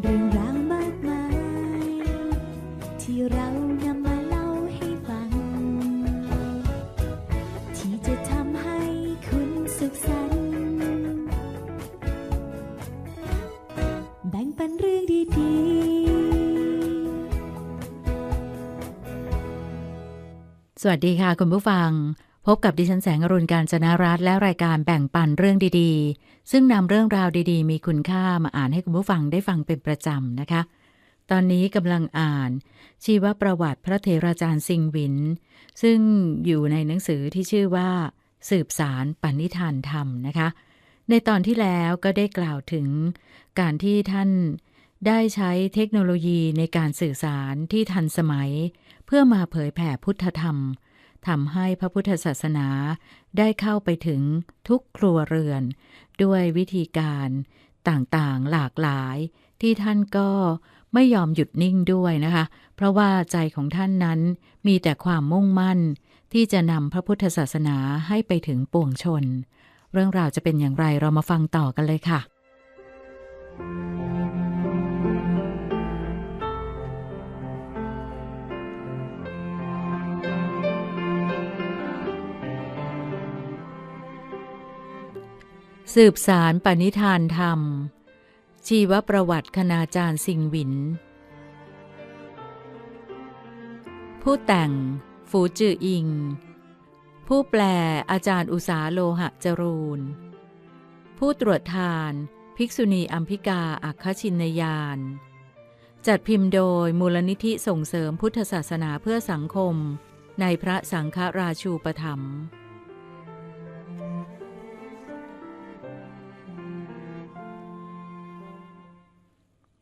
เรื่องราวมากมาย ที่เรานำมาเล่าให้ฟัง ที่จะทำให้คุณสุขสันต์แบ่งปันเรื่องดีๆ สวัสดีค่ะคุณผู้ฟัง พบกับดิฉันแสงอรุณการจนารัตและรายการแบ่งปันเรื่องดีๆ ซึ่งนำเรื่องราวดีๆ มีคุณค่ามาอ่านให้คุณผู้ฟังได้ฟังเป็นประจำนะคะ ตอนนี้กำลังอ่าน ชีวประวัติพระเถราจารย์ซิงหวิน ซึ่งอยู่ในหนังสือที่ชื่อว่า สืบสารปณิธานธรรมนะคะ ในตอนที่แล้วก็ได้กล่าวถึงการที่ท่านได้ใช้เทคโนโลยีในการสื่อสารที่ทันสมัย เพื่อมาเผยแผ่พุทธธรรม ทำให้พระพุทธศาสนาได้เข้าไปถึงทุกครัวเรือน ด้วยวิธีการต่างๆหลากหลายที่ท่านก็ไม่ยอมหยุดนิ่งด้วยนะคะ เพราะว่าใจของท่านนั้นมีแต่ความมุ่งมั่น ที่จะนำพระพุทธศาสนาให้ไปถึงปวงชน เรื่องราวจะเป็นอย่างไรเรามาฟังต่อกันเลยค่ะ สืบสารปณิธานธรรม ชีวประวัติคณาจารย์สิงหวิน ผู้แต่ง ฝูจืออิง ผู้แปลอาจารย์อุสาโลหะจรูน ผู้ตรวจทาน ภิกษุณีอัมพิกาอัคคชินยาน จัดพิมพ์โดยมูลนิธิส่งเสริมพุทธศาสนาเพื่อสังคม ในพระสังฆราชูปถัมภ์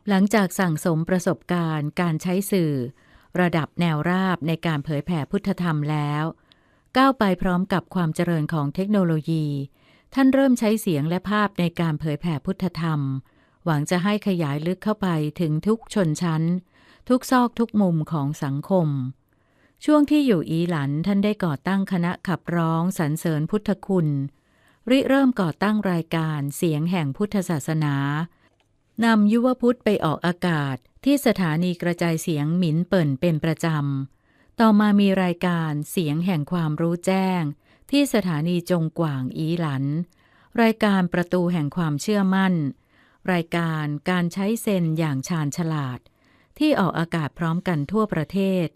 หลังจากสั่งสมประสบการณ์ การใช้สื่อ ระดับแนวราบในการเผยแผ่พุทธธรรมแล้ว ก้าวไปพร้อมกับความเจริญของเทคโนโลยี ท่านเริ่มใช้เสียงและภาพในการเผยแผ่พุทธธรรม หวังจะให้ขยายลึกเข้าไปถึงทุกชนชั้น ทุกซอกทุกมุมของสังคม ช่วงที่อยู่อีหลันท่านได้ก่อตั้งคณะขับร้องสรรเสริญพุทธคุณ ริเริ่มก่อตั้งรายการเสียงแห่งพุทธศาสนา นำยุวพุทธไปออกอากาศที่สถานีกระจายเสียงหมินเปิ่นเป็นประจำ ต่อมามีรายการเสียงแห่งความรู้แจ้ง ที่สถานีจงกว่างอีหลัน รายการประตูแห่งความเชื่อมั่น รายการการใช้เซนอย่างชาญฉลาด ที่ออกอากาศพร้อมกันทั่วประเทศ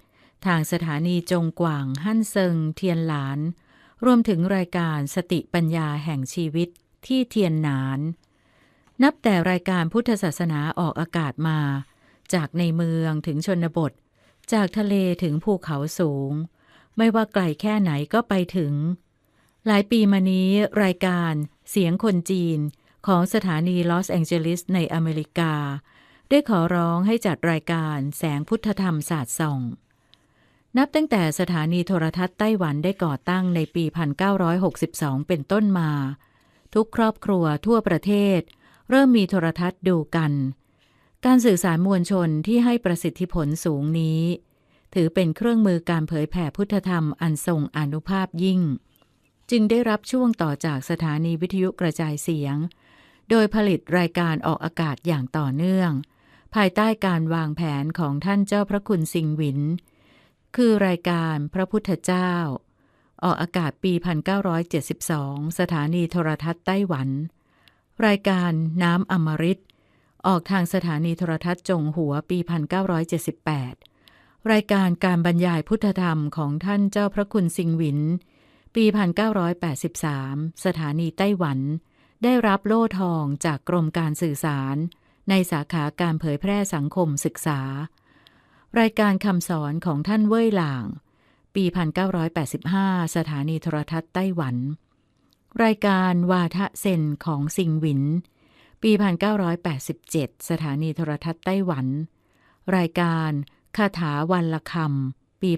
ทางสถานีจงกว่างฮั่นเซิงเทียนหลาน รวมถึงรายการสติปัญญาแห่งชีวิตที่เทียนหนาน นับแต่รายการพุทธศาสนาออกอากาศมา จากในเมืองถึงชนบท จากทะเลถึงภูเขาสูง ไม่ว่าไกลแค่ไหนก็ไปถึง หลายปีมานี้รายการเสียงคนจีนของสถานีลอสแองเจลิสในอเมริกา ได้ขอร้องให้จัดรายการแสงพุทธธรรมศาสตร์ส่อง นับตั้งแต่สถานีโทรทัศน์ไต้หวันได้ก่อตั้งในปี 1962 เป็นต้นมา ทุกครอบครัวทั่วประเทศ เริ่มมีโทรทัศน์ดูกัน การสื่อสารมวลชนที่ให้ประสิทธิผลสูงนี้ ถือเป็นเครื่องมือการเผยแผ่พุทธธรรมอันทรงอนุภาพยิ่ง จึงได้รับช่วงต่อจากสถานีวิทยุกระจายเสียง โดยผลิตรายการออกอากาศอย่างต่อเนื่อง ภายใต้การวางแผนของท่านเจ้าพระคุณสิงหวิน คือรายการพระพุทธเจ้า ออกอากาศปี 1972 สถานีโทรทัศน์ไต้หวัน รายการน้ำอมฤตออกทางสถานีโทรทัศน์จงหัวปี 1978 รายการการบรรยายพุทธธรรมของท่านเจ้าพระคุณสิงหวิน ปี 1983 สถานีไต้หวัน ได้รับโล่ทองจากกรมการสื่อสาร ในสาขาการเผยแพร่สังคมศึกษา รายการคำสอนของท่านเว่ยหลาง ปี 1985 สถานีโทรทัศน์ไต้หวัน รายการวาทะเซนของซิงหวิน ปี 1987 สถานีโทรทัศน์ไต้หวัน รายการคาถาวันละคำ ปี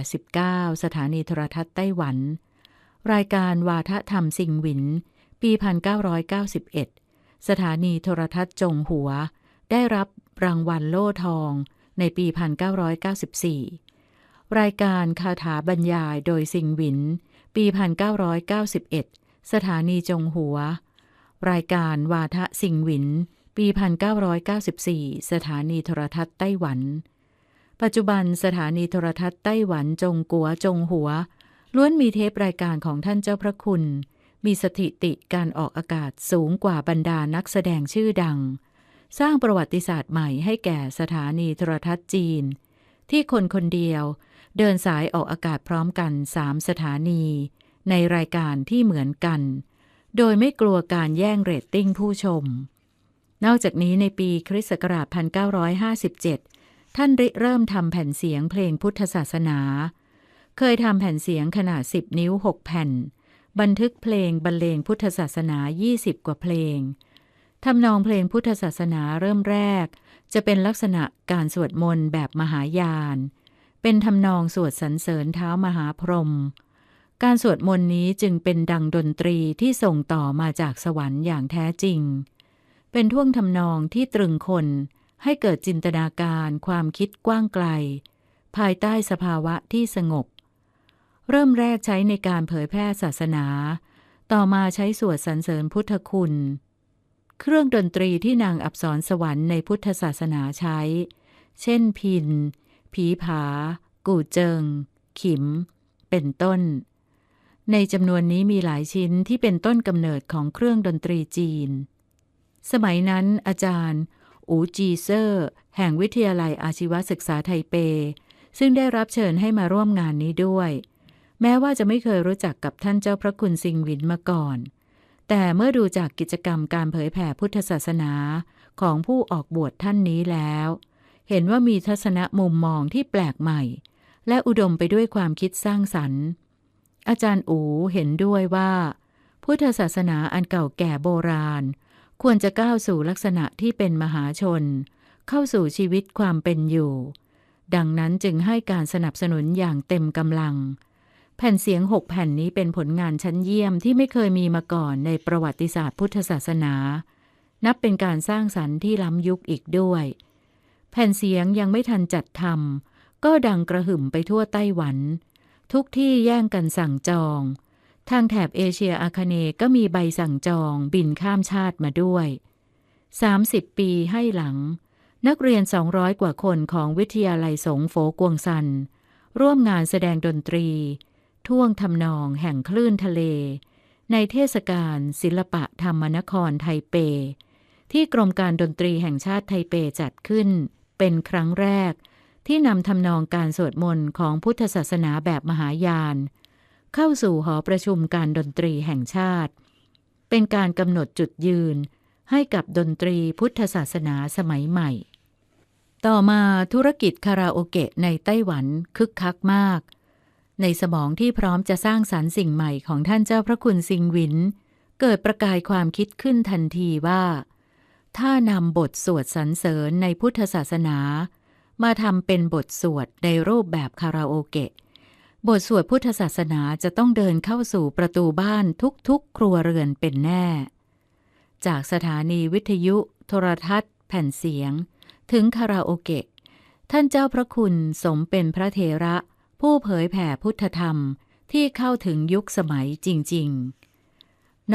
1989 สถานีโทรทัศน์ไต้หวัน รายการวาทะธรรมสิงหวิน ปี 1991 สถานีโทรทัศน์จงหัว ได้รับรางวัลโล่ทอง ในปี 1994 รายการคาถาบรรยายโดยสิงหวิน ปี 1991 สถานีจงหัว รายการวาทะสิงหวิน ปี 1994 สถานีโทรทัศน์ไต้หวัน ปัจจุบันสถานีโทรทัศน์ไต้หวันจงกัวจงหัว ล้วนมีเทปรายการของท่านเจ้าพระคุณ มีสถิติการออกอากาศสูงกว่าบรรดานักแสดงชื่อดัง สร้างประวัติศาสตร์ใหม่ให้แก่สถานีโทรทัศน์จีน ที่คนคนเดียว เดินสายออกอากาศพร้อมกันสามสถานี ในรายการที่เหมือนกัน โดยไม่กลัวการแย่งเรตติ้งผู้ชม นอกจากนี้ในปีคริสต์ศักราช 1957 ท่านริเริ่มทำแผ่นเสียงเพลงพุทธศาสนา เคยทำแผ่นเสียงขนาด 10 นิ้ว 6 แผ่น บันทึกเพลงบรรเลงพุทธศาสนา 20 กว่าเพลงทำนองเพลงพุทธศาสนาเริ่มแรก จะเป็นลักษณะการสวดมนต์แบบมหายานเเป็นทำนองสวดสรรเสริญเท้ามหาพรหมการสวดมนต์นี้จึงเป็นดังดนตรีที่ส่งต่อมาจากสวรรค์อย่างแท้จริง เป็นท่วงทำนองที่ตรึงคน ให้เกิดจินตนาการความคิดกว้างไกล ภายใต้สภาวะที่สงบ เริ่มแรกใช้ในการเผยแพร่ศาสนา ต่อมาใช้สวดสรรเสริญพุทธคุณ เครื่องดนตรีที่นางอับสรสวรรค์ในพุทธศาสนาใช้ เช่นพิน ผีผา กู่เจิง ขิม เป็นต้น ในจำนวนนี้มีหลายชิ้นที่เป็นต้นกำเนิดของเครื่องดนตรีจีน สมัยนั้นอาจารย์อูจีเซอร์ แห่งวิทยาลัยอาชีวศึกษาไทเป ซึ่งได้รับเชิญให้มาร่วมงานนี้ด้วย แม้ว่าจะไม่เคยรู้จักกับท่านเจ้าพระคุณซิงหวินมาก่อน แต่เมื่อดูจากกิจกรรมการเผยแผ่พุทธศาสนาของผู้ออกบวชท่านนี้แล้ว เห็นว่ามีทัศนะมุมมองที่แปลกใหม่ และอุดมไปด้วยความคิดสร้างสรรค์ อาจารย์อูเห็นด้วยว่า พุทธศาสนาอันเก่าแก่โบราณ ควรจะก้าวสู่ลักษณะที่เป็นมหาชน เข้าสู่ชีวิตความเป็นอยู่ ดังนั้นจึงให้การสนับสนุนอย่างเต็มกำลัง แผ่นเสียงหกแผ่นนี้เป็นผลงานชั้นเยี่ยมที่ไม่เคยมีมาก่อนในประวัติศาสตร์พุทธศาสนา นับเป็นการสร้างสรรค์ที่ล้ำยุคอีกด้วย แผ่นเสียงยังไม่ทันจัดทำก็ดังกระหึ่มไปทั่วไต้หวัน ทุกที่แย่งกันสั่งจอง ทางแถบเอเชียอาคเนย์ก็มีใบสั่งจองบินข้ามชาติมาด้วย 30 ปีให้หลัง นักเรียน 200 กว่าคนของวิทยาลัยสงโฝกวงซัน ร่วมงานแสดงดนตรี ท่วงทำนองแห่งคลื่นทะเล ในเทศกาลศิลปะธรรมนครไทเป ที่กรมการดนตรีแห่งชาติไทเปจัดขึ้น เป็นครั้งแรก ที่นำทำนองการสวดมนต์ของพุทธศาสนาแบบมหายาน เข้าสู่หอประชุมการดนตรีแห่งชาติ เป็นการกำหนดจุดยืน ให้กับดนตรีพุทธศาสนาสมัยใหม่ ต่อมาธุรกิจคาราโอเกะในไต้หวันคึกคักมาก ในสมองที่พร้อมจะสร้างสรรค์สิ่งใหม่ของท่านเจ้าพระคุณซิงหวิน เกิดประกายความคิดขึ้นทันทีว่า ถ้านำบทสวดสรรเสริญในพุทธศาสนา มาทำเป็นบทสวดในรูปแบบคาราโอเกะ บทสวดพุทธศาสนาจะต้องเดินเข้าสู่ประตูบ้านทุกๆ ครัวเรือนเป็นแน่ จากสถานีวิทยุ โทรทัศน์ แผ่นเสียง ถึงคาราโอเกะ ท่านเจ้าพระคุณสมเป็นพระเถระ ผู้เผยแผ่พุทธธรรมที่เข้าถึงยุคสมัยจริง ๆ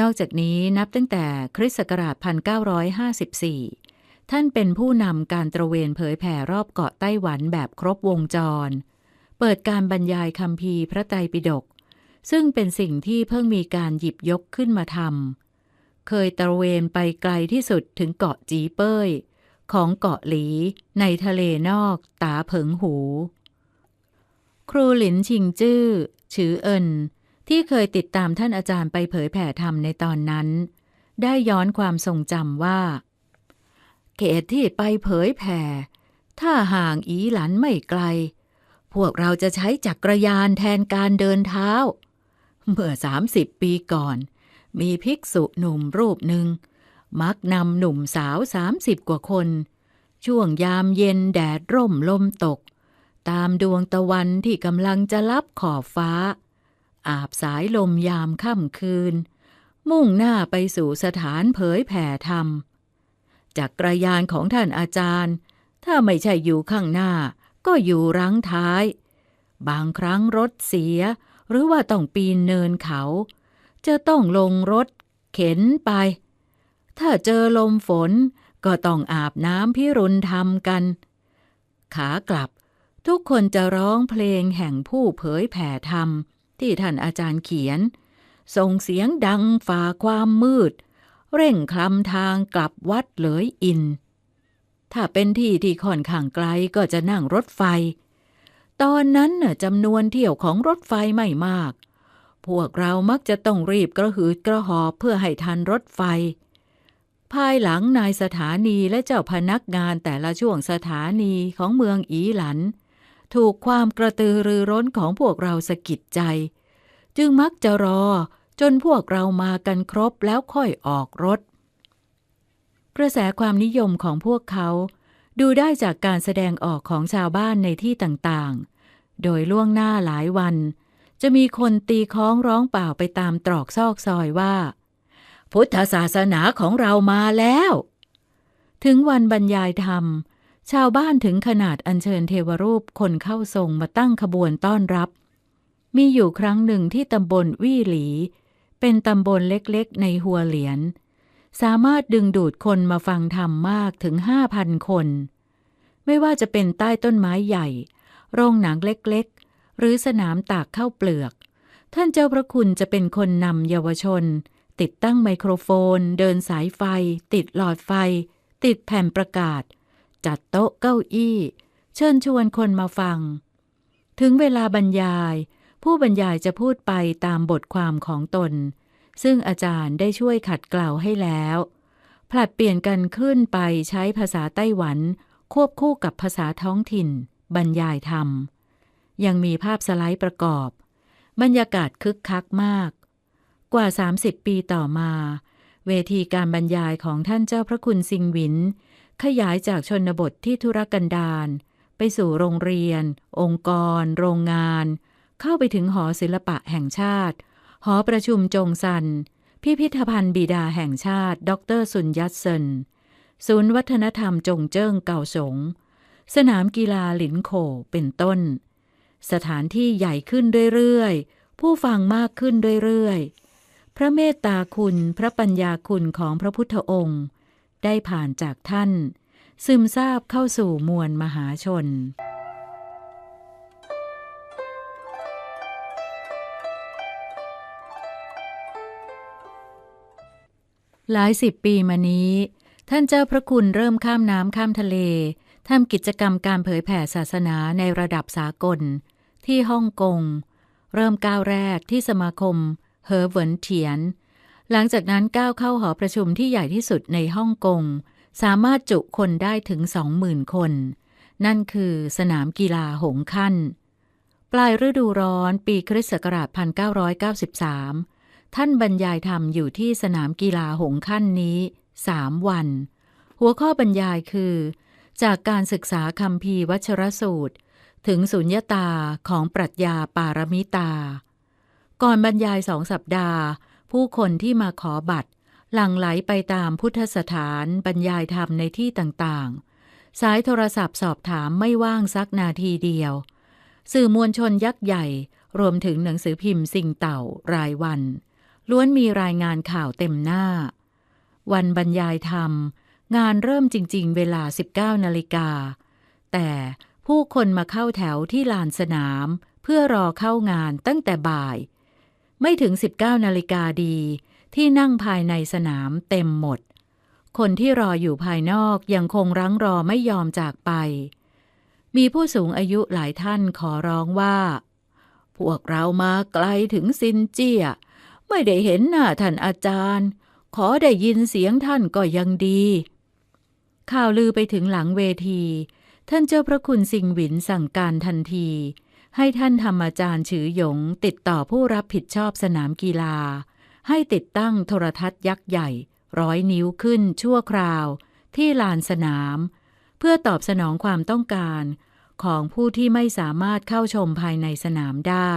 นอกจากนี้นับตั้งแต่คริสต์ศักราช 1954 ท่านเป็นผู้นำการตระเวนเผยแผ่รอบเกาะไต้หวันแบบครบวงจร เปิดการบรรยายคำพีพระไตรปิฎก ซึ่งเป็นสิ่งที่เพิ่งมีการหยิบยกขึ้นมาทำ เคยตระเวนไปไกลที่สุดถึงเกาะจีเป้ย ของเกาะหลีในทะเลนอกตาเผิงหู ครูหลินชิงจื้อ ชือเอิน ที่เคยติดตามท่านอาจารย์ไปเผยแผ่ธรรมในตอนนั้น ได้ย้อนความทรงจำว่า เขตที่ไปเผยแผ่ ถ้าห่างอีหลันไม่ไกล พวกเราจะใช้จักรยานแทนการเดินเท้า เมื่อสามสิบปีก่อน มีภิกษุหนุ่มรูปหนึ่ง มักนำหนุ่มสาวสามสิบกว่าคน ช่วงยามเย็นแดดร่มลมตก ตามดวงตะวันที่กำลังจะลับขอบฟ้า อาบสายลมยามค่ำคืน มุ่งหน้าไปสู่สถานเผยแผ่ธรรมจักรยานของท่านอาจารย์ ถ้าไม่ใช่อยู่ข้างหน้า ก็อยู่รั้งท้าย บางครั้งรถเสีย หรือว่าต้องปีนเนินเขา จะต้องลงรถ เข็นไป ถ้าเจอลมฝนก็ต้องอาบน้ำพิรุณทำกัน ขากลับทุกคนจะร้องเพลงแห่งผู้เผยแผ่ธรรม ที่ท่านอาจารย์เขียน ส่งเสียงดังฝ่าความมืด เร่งคลำทางกลับวัดเหลยอิน ถ้าเป็นที่ที่ค่อนข้างไกลก็จะนั่งรถไฟ ตอนนั้นจำนวนเที่ยวของรถไฟไม่มาก พวกเรามักจะต้องรีบกระหืดกระหอบเพื่อให้ทันรถไฟ ภายหลังนายสถานีและเจ้าพนักงานแต่ละช่วงสถานีของเมืองอีหลัน ถูกความกระตือรือร้นของพวกเราสะกิดใจ จึงมักจะรอจนพวกเรามากันครบแล้วค่อยออกรถ กระแสความนิยมของพวกเขา ดูได้จากการแสดงออกของชาวบ้านในที่ต่างๆ โดยล่วงหน้าหลายวัน จะมีคนตีค้องร้องเปล่าไปตามตรอกซอกซอยว่า พุทธศาสนาของเรามาแล้ว ถึงวันบรรยายธรรม ชาวบ้านถึงขนาดอัญเชิญเทวรูปคนเข้าทรงมาตั้งขบวนต้อนรับ มีอยู่ครั้งหนึ่งที่ตำบลวี่หลี เป็นตำบลเล็กๆ ในหัวเหลียน สามารถดึงดูดคนมาฟังธรรมมากถึงห้าพันคน ไม่ว่าจะเป็นใต้ต้นไม้ใหญ่ โรงหนังเล็กๆ หรือสนามตากข้าวเปลือก ท่านเจ้าพระคุณจะเป็นคนนำเยาวชน ติดตั้งไมโครโฟน เดินสายไฟ ติดหลอดไฟ ติดแผ่นประกาศ จัดโต๊ะเก้าอี้ เชิญชวนคนมาฟัง ถึงเวลาบรรยาย ผู้บรรยายจะพูดไปตามบทความของตน ซึ่งอาจารย์ได้ช่วยขัดเกลาให้แล้ว ผลัดเปลี่ยนกันขึ้นไปใช้ภาษาไต้หวัน ควบคู่กับภาษาท้องถิ่น บรรยายธรรม ยังมีภาพสไลด์ประกอบ บรรยากาศคึกคักมาก กว่า 30 ปีต่อมาเวทีการบรรยายของท่านเจ้าพระคุณซิงหวิน ขยายจากชนบทที่ธุรกันดารไปสู่โรงเรียน องค์กร โรงงาน เข้าไปถึงหอศิลปะแห่งชาติ หอประชุมจงซัน พิพิธภัณฑ์บิดาแห่งชาติ ดรสุนยัตเซนศูนย์วัฒนธรรมจงเจิ้งเก่าสง สนามกีฬาหลินโขเป็นต้น สถานที่ใหญ่ขึ้นเรื่อยๆ ผู้ฟังมากขึ้นเรื่อยๆ พระเมตตาคุณ พระปัญญาคุณของพระพุทธองค์ ได้ผ่านจากท่าน ซึมซาบเข้าสู่มวลมหาชน หลายสิบปีมานี้ ท่านเจ้าพระคุณเริ่มข้ามน้ำข้ามทะเลทำกิจกรรมการเผยแผ่ศาสนาในระดับสากล ที่ฮ่องกง เริ่มก้าวแรกที่สมาคมเฮอเหวินเถียน หลังจากนั้นก้าวเข้าหอประชุมที่ใหญ่ที่สุดในฮ่องกง สามารถจุคนได้ถึงสองหมื่นคน นั่นคือสนามกีฬาหงขั้น ปลายฤดูร้อนปีคริสต์ศักราช 1993 ท่านบรรยายธรรมอยู่ที่สนามกีฬาหงขั้นนี้สามวัน หัวข้อบรรยายคือ จากการศึกษาคำพีวัชรสูตร ถึงสุญญตาของปรัชญาปารมิตา ก่อนบรรยายสองสัปดาห์ ผู้คนที่มาขอบัตร หลั่งไหลไปตามพุทธสถานบรรยายธรรมในที่ต่างๆ สายโทรศัพท์สอบถามไม่ว่างสักนาทีเดียว สื่อมวลชนยักษ์ใหญ่ รวมถึงหนังสือพิมพ์สิ่งเต่ารายวัน ล้วนมีรายงานข่าวเต็มหน้า วันบรรยายธรรม งานเริ่มจริง ๆ เวลา 19นาฬิกา แต่ผู้คนมาเข้าแถวที่ลานสนาม เพื่อรอเข้างานตั้งแต่บ่าย ไม่ถึง 19นาฬิกาดี ที่นั่งภายในสนามเต็มหมด คนที่รออยู่ภายนอกยังคงรั้งรอไม่ยอมจากไป มีผู้สูงอายุหลายท่านขอร้องว่า พวกเรามาไกลถึงซินเจีย ไม่ได้เห็นหน้าท่านอาจารย์ ขอได้ยินเสียงท่านก็ยังดี ข่าวลือไปถึงหลังเวที ท่านเจ้าพระคุณสิงหวินสั่งการทันที ให้ท่านธรรมอาจารย์ฉือหยงติดต่อผู้รับผิดชอบสนามกีฬา ให้ติดตั้งโทรทัศน์ยักษ์ใหญ่ ร้อยนิ้วขึ้นชั่วคราว ที่ลานสนาม เพื่อตอบสนองความต้องการ ของผู้ที่ไม่สามารถเข้าชมภายในสนามได้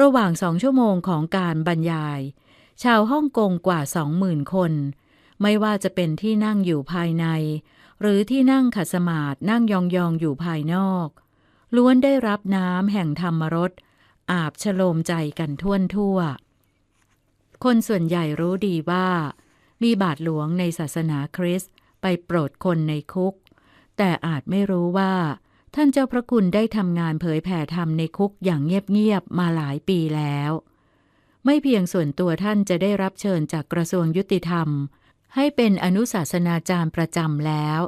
ระหว่างสองชั่วโมงของการบรรยาย ชาวฮ่องกงกว่าสองหมื่นคน ไม่ว่าจะเป็นที่นั่งอยู่ภายใน หรือที่นั่งขัดสมาธินั่งยองๆอยู่ภายนอก ล้วนได้รับน้ำแห่งธรรมรสอาบฉโลมใจกันท่วนทั่ว คนส่วนใหญ่รู้ดีว่า มีบาทหลวงในศาสนาคริสต์ไปโปรดคนในคุก แต่อาจไม่รู้ว่า ท่านเจ้าพระคุณได้ทำงานเผยแผ่ธรรมในคุกอย่างเงียบๆมาหลายปีแล้ว ไม่เพียงส่วนตัวท่านจะได้รับเชิญจากกระทรวงยุติธรรม ให้เป็นอนุศาสนาจารย์ประจำแล้ว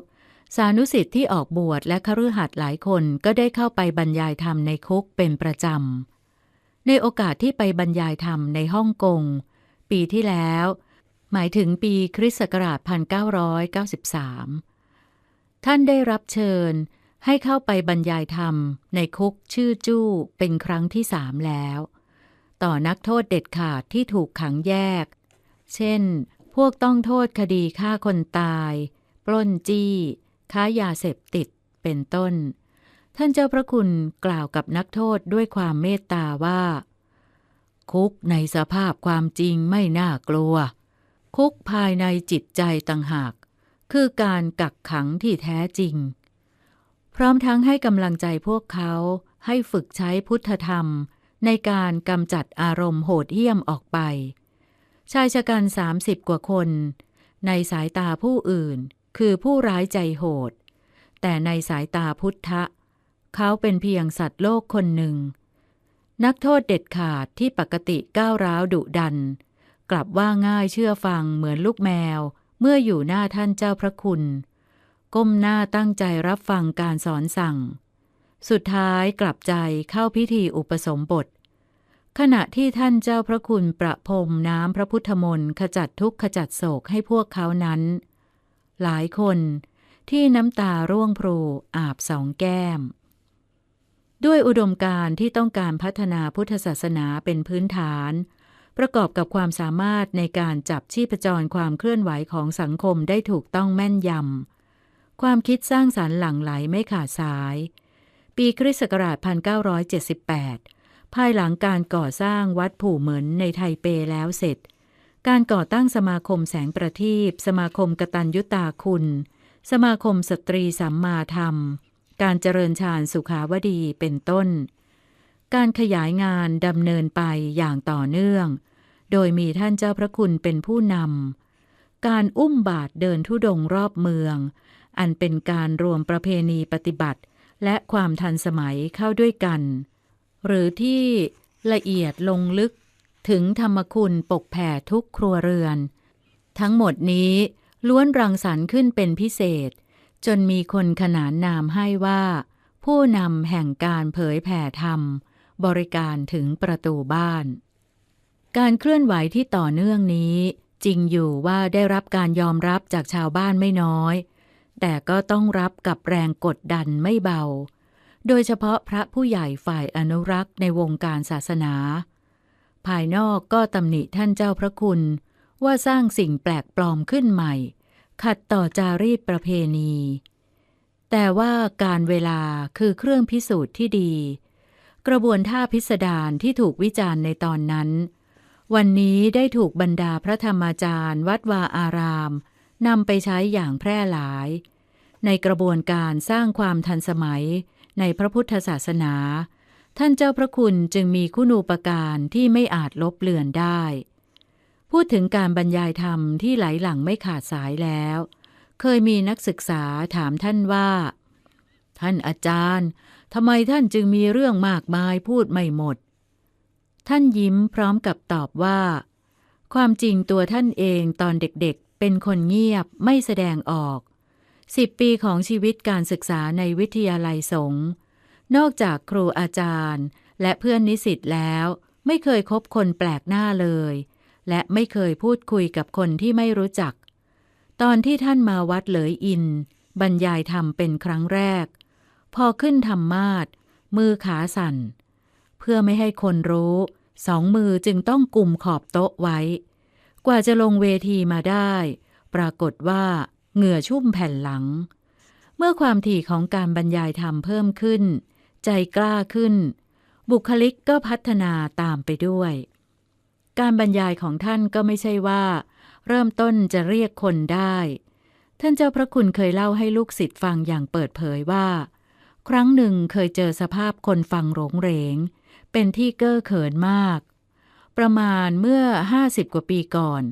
สานุสิทธิ์ที่ออกบวชและคฤหัสถ์หลายคนก็ได้เข้าไปบรรยายธรรมในคุกเป็นประจำ ในโอกาสที่ไปบรรยายธรรมในฮ่องกง ปีที่แล้ว หมายถึงปีคริสต์ศักราช 1993 ท่านได้รับเชิญให้เข้าไปบรรยายธรรมในคุกชื่อจู้เป็นครั้งที่สามแล้ว ต่อนักโทษเด็ดขาดที่ถูกขังแยก เช่น พวกต้องโทษคดีฆ่าคนตาย ปล้นจี้ ค้ายาเสพติดเป็นต้น ท่านเจ้าพระคุณกล่าวกับนักโทษด้วยความเมตตาว่า คุกในสภาพความจริงไม่น่ากลัว คุกภายในจิตใจต่างหาก คือการกักขังที่แท้จริง พร้อมทั้งให้กำลังใจพวกเขาให้ฝึกใช้พุทธธรรม ในการกำจัดอารมณ์โหดเหี้ยมออกไป ชายชะกันสามสิบกว่าคน ในสายตาผู้อื่น คือผู้ร้ายใจโหด แต่ในสายตาพุทธะ เขาเป็นเพียงสัตว์โลกคนหนึ่ง นักโทษเด็ดขาดที่ปกติก้าวร้าวดุดัน กลับว่าง่ายเชื่อฟังเหมือนลูกแมว เมื่ออยู่หน้าท่านเจ้าพระคุณ ก้มหน้าตั้งใจรับฟังการสอนสั่ง สุดท้ายกลับใจเข้าพิธีอุปสมบทขณะที่ท่านเจ้าพระคุณประพรมน้ำพระพุทธมนต์ขจัดทุกขจัดโศกให้พวกเขานั้น หลายคนที่น้ำตาร่วงโพรอาบสองแก้ม ด้วยอุดมการที่ต้องการพัฒนาพุทธศาสนาเป็นพื้นฐาน ประกอบกับความสามารถในการจับชีพจรความเคลื่อนไหวของสังคมได้ถูกต้องแม่นยำ ความคิดสร้างสารรค์หลั่งไหลไม่ขาดสาย ปีคริสต์ศักราช 1978 ภายหลังการก่อสร้างวัดผู่เหมินในไทเปแล้วเสร็จ การก่อตั้งสมาคมแสงประทีปสมาคมกตัญยุตาคุณ สมาคมสตรีสัมมาธรรม การเจริญฌานสุขาวดีเป็นต้น การขยายงานดำเนินไปอย่างต่อเนื่อง โดยมีท่านเจ้าพระคุณเป็นผู้นำ การอุ้มบาทเดินทุดงค์รอบเมือง อันเป็นการรวมประเพณีปฏิบัติ และความทันสมัยเข้าด้วยกัน หรือที่ละเอียดลงลึก ถึงธรรมคุณปกแผ่ทุกครัวเรือน ทั้งหมดนี้ล้วนรังสรรค์ขึ้นเป็นพิเศษ จนมีคนขนานนามให้ว่า ผู้นำแห่งการเผยแผ่ธรรม บริการถึงประตูบ้าน การเคลื่อนไหวที่ต่อเนื่องนี้ จริงอยู่ว่าได้รับการยอมรับจากชาวบ้านไม่น้อย แต่ก็ต้องรับกับแรงกดดันไม่เบา โดยเฉพาะพระผู้ใหญ่ฝ่ายอนุรักษ์ในวงการศาสนา ภายนอกก็ตำหนิท่านเจ้าพระคุณ ว่าสร้างสิ่งแปลกปลอมขึ้นใหม่ ขัดต่อจารีตประเพณี แต่ว่าการเวลาคือเครื่องพิสูจน์ที่ดี กระบวนท่าพิสดารที่ถูกวิจารณ์ในตอนนั้น วันนี้ได้ถูกบรรดาพระธรรมอาจารย์ วัดวาอารามนำไปใช้อย่างแพร่หลาย ในกระบวนการสร้างความทันสมัยในพระพุทธศาสนา ท่านเจ้าพระคุณจึงมีคุณูปการที่ไม่อาจลบเลือนได้ พูดถึงการบรรยายธรรมที่ไหลหลังไม่ขาดสายแล้ว เคยมีนักศึกษาถามท่านว่า ท่านอาจารย์ทำไมท่านจึงมีเรื่องมากมายพูดไม่หมด ท่านยิ้มพร้อมกับตอบว่า ความจริงตัวท่านเองตอนเด็กๆ เป็นคนเงียบไม่แสดงออกสิบปีของชีวิตการศึกษาในวิทยาลัยสงฆ์ นอกจากครูอาจารย์ และเพื่อนนิสิตแล้ว ไม่เคยคบคนแปลกหน้าเลย และไม่เคยพูดคุยกับคนที่ไม่รู้จัก ตอนที่ท่านมาวัดเหลยอิน บรรยายธรรมเป็นครั้งแรก พอขึ้นธรรมาทมือขาสั่น เพื่อไม่ให้คนรู้ สองมือจึงต้องกุมขอบโต๊ะไว้ กว่าจะลงเวทีมาได้ ปรากฏว่าเหงื่อชุ่มแผ่นหลัง เมื่อความถี่ของการบรรยายธรรมเพิ่มขึ้น ใจกล้าขึ้น บุคลิกก็พัฒนาตามไปด้วย การบรรยายของท่านก็ไม่ใช่ว่า เริ่มต้นจะเรียกคนได้ ท่านเจ้าพระคุณเคยเล่าให้ลูกศิษย์ฟังอย่างเปิดเผยว่า ครั้งหนึ่งเคยเจอสภาพคนฟังหลงเหรง เป็นที่เก้อเขินมาก ประมาณเมื่อห้าสิบกว่าปีก่อน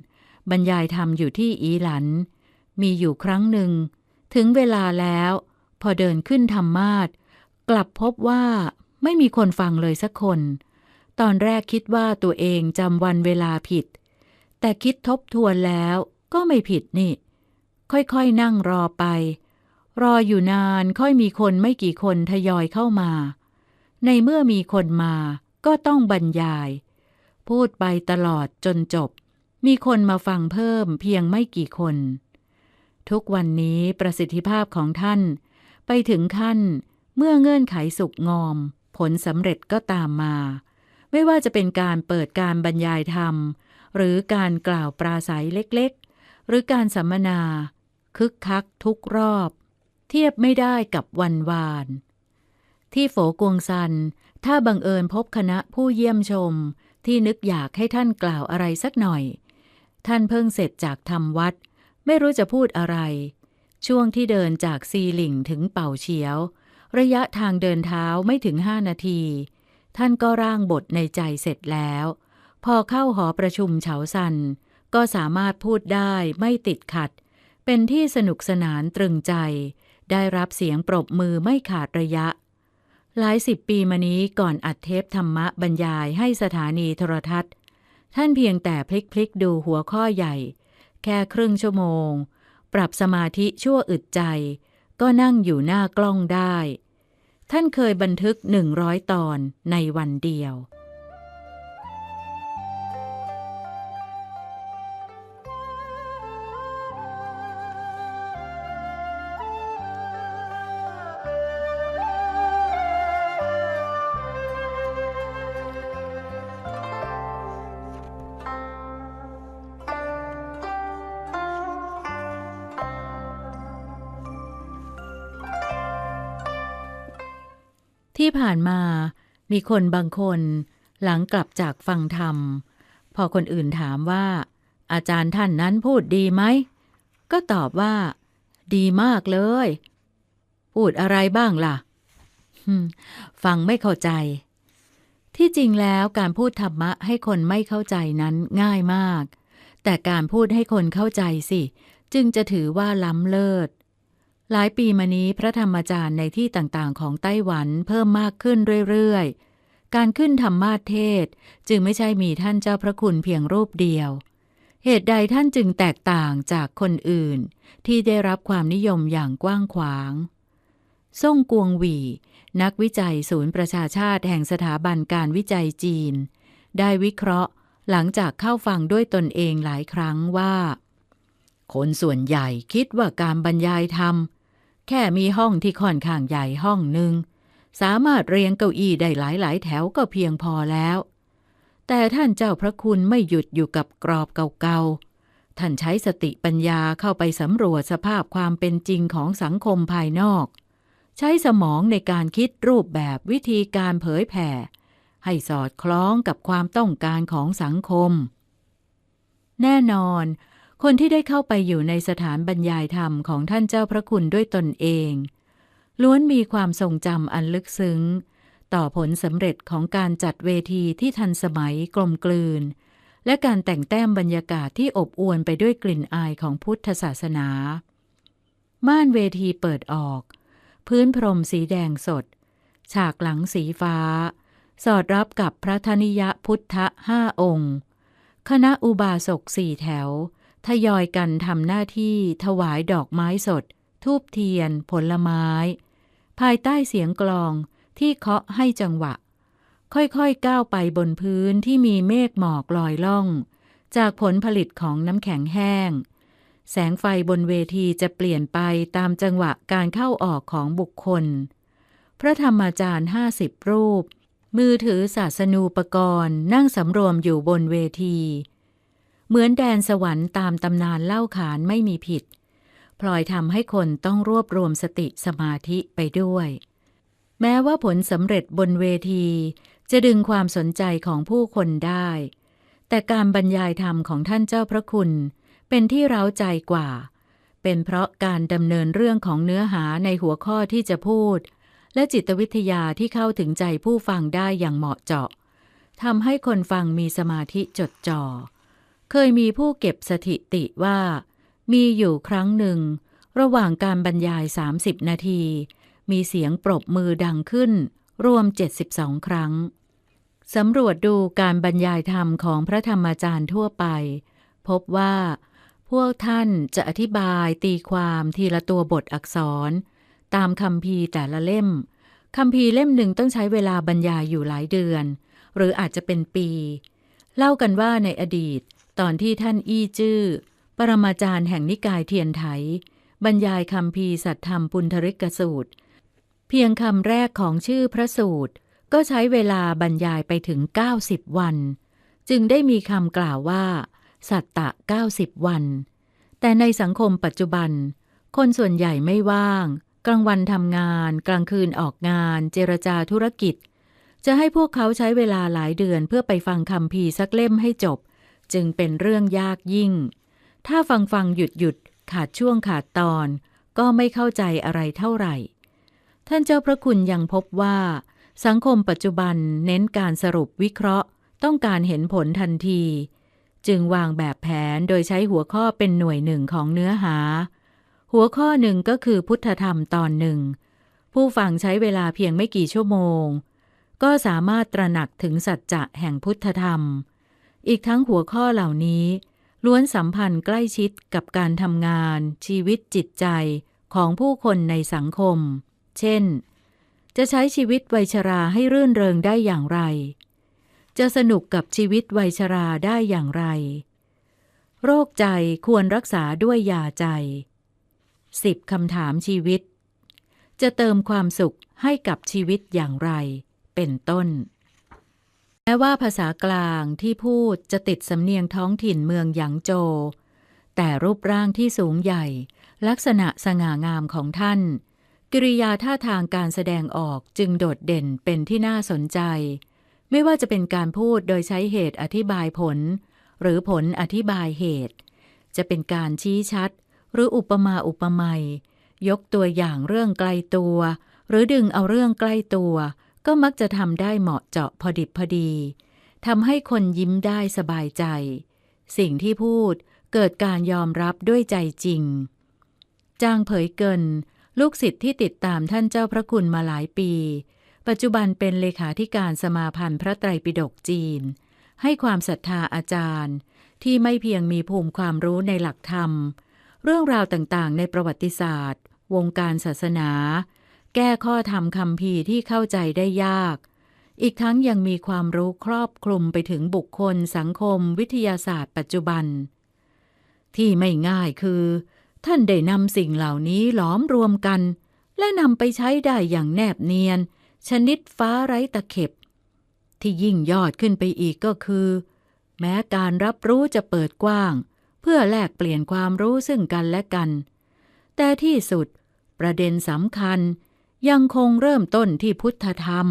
บรรยายธรรมอยู่ที่อีหลัน มีอยู่ครั้งหนึ่ง ถึงเวลาแล้ว พอเดินขึ้นธรรมาส กลับพบว่าไม่มีคนฟังเลยสักคน ตอนแรกคิดว่าตัวเองจำวันเวลาผิด แต่คิดทบทวนแล้วก็ไม่ผิดนี่ ค่อยๆนั่งรอไป รออยู่นานค่อยมีคนไม่กี่คนทยอยเข้ามา ในเมื่อมีคนมาก็ต้องบรรยาย พูดไปตลอดจนจบ มีคนมาฟังเพิ่มเพียงไม่กี่คน ทุกวันนี้ประสิทธิภาพของท่าน ไปถึงขั้น เมื่อเงื่อนไขสุกงอม ผลสำเร็จก็ตามมา ไม่ว่าจะเป็นการเปิดการบรรยายธรรม หรือการกล่าวปราศัยเล็กๆ หรือการสัมมนา คึกคักทุกรอบ เทียบไม่ได้กับวันวาน ที่โฝกวงซัน ถ้าบังเอิญพบคณะผู้เยี่ยมชม ที่นึกอยากให้ท่านกล่าวอะไรสักหน่อย ท่านเพิ่งเสร็จจากทำวัด ไม่รู้จะพูดอะไร ช่วงที่เดินจากซีหลิงถึงเป่าเฉียว ระยะทางเดินเท้าไม่ถึงห้านาที ท่านก็ร่างบทในใจเสร็จแล้ว พอเข้าหอประชุมเฉาซัน ก็สามารถพูดได้ไม่ติดขัด เป็นที่สนุกสนานตรึงใจ ได้รับเสียงปรบมือไม่ขาดระยะ หลายสิบปีมานี้ก่อนอัดเทปธรรมะบรรยายให้สถานีโทรทัศน์ ท่านเพียงแต่พลิกพลิกดูหัวข้อใหญ่ แค่ครึ่งชั่วโมง ปรับสมาธิชั่วอึดใจ ก็นั่งอยู่หน้ากล้องได้ ท่านเคยบันทึกหนึ่งร้อยตอนในวันเดียว ที่ผ่านมามีคนบางคนหลังกลับจากฟังธรรม พอคนอื่นถามว่า อาจารย์ท่านนั้นพูดดีไหม ก็ตอบว่า ดีมากเลย พูดอะไรบ้างล่ะ ฟังไม่เข้าใจ ที่จริงแล้วการพูดธรรมะให้คนไม่เข้าใจนั้นง่ายมาก แต่การพูดให้คนเข้าใจสิ จึงจะถือว่าล้ำเลิศ หลายปีมานี้พระธรรมจารย์ในที่ต่างๆ ของไต้หวันเพิ่มมากขึ้นเรื่อยๆ การขึ้นธรรมาเทศจึงไม่ใช่มีท่านเจ้าพระคุณเพียงรูปเดียว เหตุใดท่านจึงแตกต่างจากคนอื่น ที่ได้รับความนิยมอย่างกว้างขวางซ่งกวงหวี นักวิจัยศูนย์ประชาชาติแห่งสถาบันการวิจัยจีน ได้วิเคราะห์หลังจากเข้าฟังด้วยตนเองหลายครั้งว่า คนส่วนใหญ่คิดว่าการบรรยายธรรม แค่มีห้องที่ค่อนข้างใหญ่ห้องหนึ่ง สามารถเรียงเก้าอี้ได้หลายๆแถวก็เพียงพอแล้ว แต่ท่านเจ้าพระคุณไม่หยุดอยู่กับกรอบเก่าๆ ท่านใช้สติปัญญาเข้าไปสำรวจสภาพความเป็นจริงของสังคมภายนอก ใช้สมองในการคิดรูปแบบวิธีการเผยแผ่ ให้สอดคล้องกับความต้องการของสังคม แน่นอน คนที่ได้เข้าไปอยู่ในสถานบรรยายธรรมของท่านเจ้าพระคุณด้วยตนเอง ล้วนมีความทรงจำอันลึกซึ้ง ต่อผลสำเร็จของการจัดเวทีที่ทันสมัยกลมกลืน และการแต่งแต้มบรรยากาศที่อบอวลไปด้วยกลิ่นอายของพุทธศาสนา ม่านเวทีเปิดออก พื้นพรมสีแดงสด ฉากหลังสีฟ้า สอดรับกับพระธนิยพุทธห้าองค์ คณะอุบาสกสี่แถว ทยอยกันทำหน้าที่ถวายดอกไม้สด ทูบเทียน ผลไม้ ภายใต้เสียงกลองที่เคาะให้จังหวะ ค่อยๆก้าวไปบนพื้นที่มีเมฆหมอกลอยล่อง จากผลผลิตของน้ำแข็งแห้ง แสงไฟบนเวทีจะเปลี่ยนไปตามจังหวะการเข้าออกของบุคคล พระธรรมจารย์ห้าสิบรูป มือถือศาสนูปกรณ์นั่งสำรวมอยู่บนเวที เหมือนแดนสวรรค์ตามตำนานเล่าขานไม่มีผิด พลอยทำให้คนต้องรวบรวมสติสมาธิไปด้วย แม้ว่าผลสำเร็จบนเวที จะดึงความสนใจของผู้คนได้ แต่การบรรยายธรรมของท่านเจ้าพระคุณ เป็นที่เร้าใจกว่า เป็นเพราะการดำเนินเรื่องของเนื้อหาในหัวข้อที่จะพูด และจิตวิทยาที่เข้าถึงใจผู้ฟังได้อย่างเหมาะเจาะทำให้คนฟังมีสมาธิจดจ่อ เคยมีผู้เก็บสถิติว่า มีอยู่ครั้งหนึ่ง ระหว่างการบรรยาย 30 นาที มีเสียงปรบมือดังขึ้น รวม 72 ครั้งสำรวจดูการบรรยายธรรมของพระธรรมอาจารย์ทั่วไป พบว่า พวกท่านจะอธิบายตีความทีละตัวบทอักษร ตามคำพีแต่ละเล่มคำพีเล่มหนึ่งต้องใช้เวลาบรรยายอยู่หลายเดือน หรืออาจจะเป็นปี เล่ากันว่าในอดีต ตอนที่ท่านอี้จื้อ ปรมาจารย์แห่งนิกายเทียนไถ บรรยายคำพีสัตธรรมปุณธริกสูตร เพียงคำแรกของชื่อพระสูตร ก็ใช้เวลาบรรยายไปถึง 90 วัน จึงได้มีคำกล่าวว่า สัตตะ 90 วัน แต่ในสังคมปัจจุบัน คนส่วนใหญ่ไม่ว่าง กลางวันทำงาน กลางคืนออกงาน เจรจาธุรกิจจะให้พวกเขาใช้เวลาหลายเดือนเพื่อไปฟังคำพีสักเล่มให้จบ จึงเป็นเรื่องยากยิ่ง ถ้าฟังฟังหยุดหยุดขาดช่วงขาดตอน ก็ไม่เข้าใจอะไรเท่าไหร่ ท่านเจ้าพระคุณยังพบว่า สังคมปัจจุบันเน้นการสรุปวิเคราะห์ ต้องการเห็นผลทันที จึงวางแบบแผนโดยใช้หัวข้อเป็นหน่วยหนึ่งของเนื้อหา หัวข้อหนึ่งก็คือพุทธธรรมตอนหนึ่ง ผู้ฟังใช้เวลาเพียงไม่กี่ชั่วโมง ก็สามารถตระหนักถึงสัจจะแห่งพุทธธรรม อีกทั้งหัวข้อเหล่านี้ ล้วนสัมพันธ์ใกล้ชิดกับการทำงาน ชีวิตจิตใจของผู้คนในสังคม เช่น จะใช้ชีวิตวัยชราให้รื่นเริงได้อย่างไร จะสนุกกับชีวิตวัยชราได้อย่างไร โรคใจควรรักษาด้วยยาใจสิบคำถามชีวิต จะเติมความสุขให้กับชีวิตอย่างไร เป็นต้น ม้ว่าภาษากลางที่พูดจะติดสำเนียงท้องถิ่นเมืองหยางโจ แต่รูปร่างที่สูงใหญ่ ลักษณะสง่างามของท่าน กิริยาท่าทางการแสดงออกจึงโดดเด่นเป็นที่น่าสนใจ ไม่ว่าจะเป็นการพูดโดยใช้เหตุอธิบายผล หรือผลอธิบายเหตุ จะเป็นการชี้ชัด หรืออุปมาอุปไมยยกตัวอย่างเรื่องไกลตัว หรือดึงเอาเรื่องใกล้ตัว ก็มักจะทำได้เหมาะเจาะพอดิบพอดีทำให้คนยิ้มได้สบายใจ สิ่งที่พูดเกิดการยอมรับด้วยใจจริง จางเผยเกิน ลูกศิษย์ที่ติดตามท่านเจ้าพระคุณมาหลายปี ปัจจุบันเป็นเลขาธิการสมาพันธ์พระไตรปิฎกจีน ให้ความศรัทธาอาจารย์ ที่ไม่เพียงมีภูมิความรู้ในหลักธรรม เรื่องราวต่างๆ ในประวัติศาสตร์ วงการศาสนา แก้ข้อธรรมคำพีที่เข้าใจได้ยาก อีกทั้งยังมีความรู้ครอบคลุมไปถึงบุคคลสังคมวิทยาศาสตร์ปัจจุบัน ที่ไม่ง่ายคือ ท่านได้นำสิ่งเหล่านี้หลอมรวมกัน และนำไปใช้ได้อย่างแนบเนียน ชนิดฟ้าไร้ตะเข็บ ที่ยิ่งยอดขึ้นไปอีกก็คือ แม้การรับรู้จะเปิดกว้าง เพื่อแลกเปลี่ยนความรู้ซึ่งกันและกัน แต่ที่สุด ประเด็นสำคัญ ยังคงเริ่มต้นที่พุทธธรรม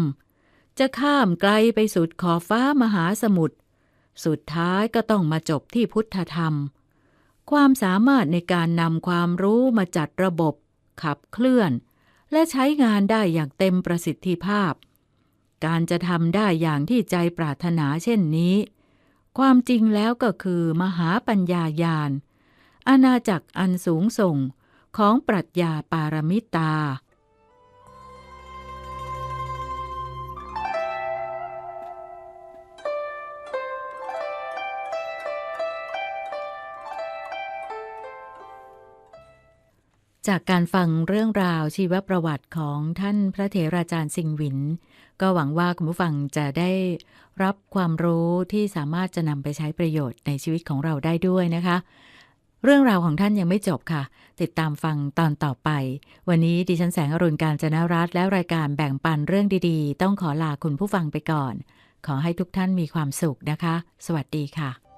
จะข้ามไกลไปสุดขอบฟ้ามหาสมุทรสุดท้ายก็ต้องมาจบที่พุทธธรรม ความสามารถในการนำความรู้มาจัดระบบ ขับเคลื่อน และใช้งานได้อย่างเต็มประสิทธิภาพ การจะทำได้อย่างที่ใจปรารถนาเช่นนี้ ความจริงแล้วก็คือมหาปัญญายานอาณาจักรอันสูงส่งของปรัชญาปารมิตา จากการฟังเรื่องราวชีวประวัติของท่านพระเถราจารย์สิงห์วิน ก็หวังว่าคุณผู้ฟังจะได้รับความรู้ที่สามารถจะนำไปใช้ประโยชน์ในชีวิตของเราได้ด้วยนะคะ เรื่องราวของท่านยังไม่จบค่ะ ติดตามฟังตอนต่อไป วันนี้ดิฉันแสงอรุณการจนรัตและรายการแบ่งปันเรื่องดีๆ ต้องขอลาคุณผู้ฟังไปก่อน ขอให้ทุกท่านมีความสุขนะคะ สวัสดีค่ะ